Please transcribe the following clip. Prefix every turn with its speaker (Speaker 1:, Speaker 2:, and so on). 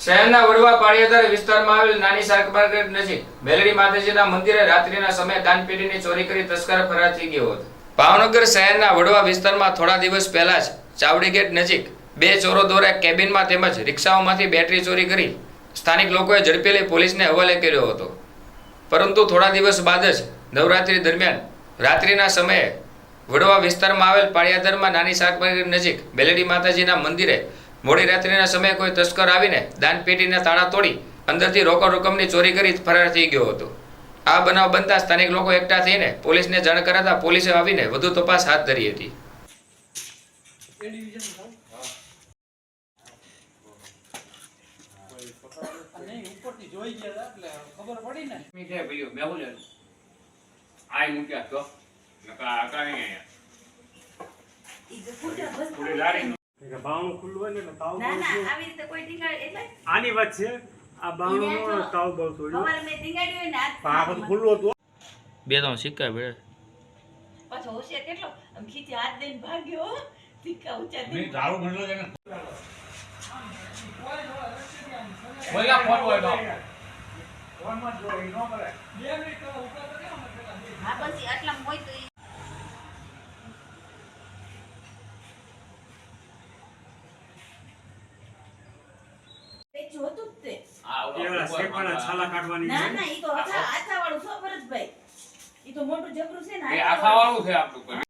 Speaker 1: શહેરના વડવા પાળિયાદર વિસ્તારમાં આવેલ નાની શાક માર્કેટ નજીક મેલડી માતાજીના મંદિરે રાત્રિના સમયે દાનપેટીની ચોરી કરી તસ્કર ફરાર થઈ ગયો હતો. ભાવનગર શહેરના વડવા વિસ્તારમાં થોડા દિવસ પહેલા જ ચાવડી ગેટ નજીક બે ચોરો દ્વારા કેબિનમાં તેમજ રિક્ષાઓમાંથી બેટરી ચોરી કરી સ્થાનિક લોકોએ ઝડપેલી પોલીસને હવાલે કર્યો હતો. પરંતુ થોડા દિવસ બાદ જ નવરાત્રી દરમિયાન રાત્રિના સમયે વડવા વિસ્તારમાં આવેલ પાળિયાધરમાં નાની શાક નજીક બેલડી માતાજીના મંદિરે મોડી રાત્રિના સમયે કોઈ તસ્કર આવીને દાનપેટીના તાળા તોડી અંદરથી રોકડ રકમની ચોરી કરી ફરાર થઈ ગયો હતો. આ બનાવ બનતા સ્થાનિક લોકો એકઠા થઈને પોલીસને જાણ કરાતા પોલીસે આવીને વધુ તપાસ હાથ ધરી હતી.
Speaker 2: મૂક્યા તો.
Speaker 3: બાવણું ખુલ્લું હોય ને એટલે તાવ
Speaker 4: ના ના આવી રીતે કોઈ ટીંગાડ એટલે
Speaker 3: આની વાત છે આ બાવણું નો તાવ બહુ થોડ્યો
Speaker 4: અમારે મેં ટીંગાડ્યું હોય ને
Speaker 3: આ બધું ખુલ્લું હતું.
Speaker 1: બે ત્રણ સિક્કા ભેળે.
Speaker 4: પાછો હોશિયાર કેટલો? આમ ખીચી હાથ દઈને ભાગ્યો હો. સિક્કા ઊંચા
Speaker 2: મેં
Speaker 4: દઈને.
Speaker 2: દારૂ ભરેલો છે ને. બોલ્યા ફોન હોય તો
Speaker 4: ફોનમાં જો ઈ આટલામાં હોય તો હા પછી જોતું જ તે.
Speaker 2: આ
Speaker 3: એ છાલા કાઢવાની
Speaker 4: ના ના ઈ તો આછા આછા વાળું છો ભરતભાઈ ઈ તો મોટું જબરું છે ને
Speaker 2: આખા
Speaker 4: વાળું.
Speaker 2: છે આપણું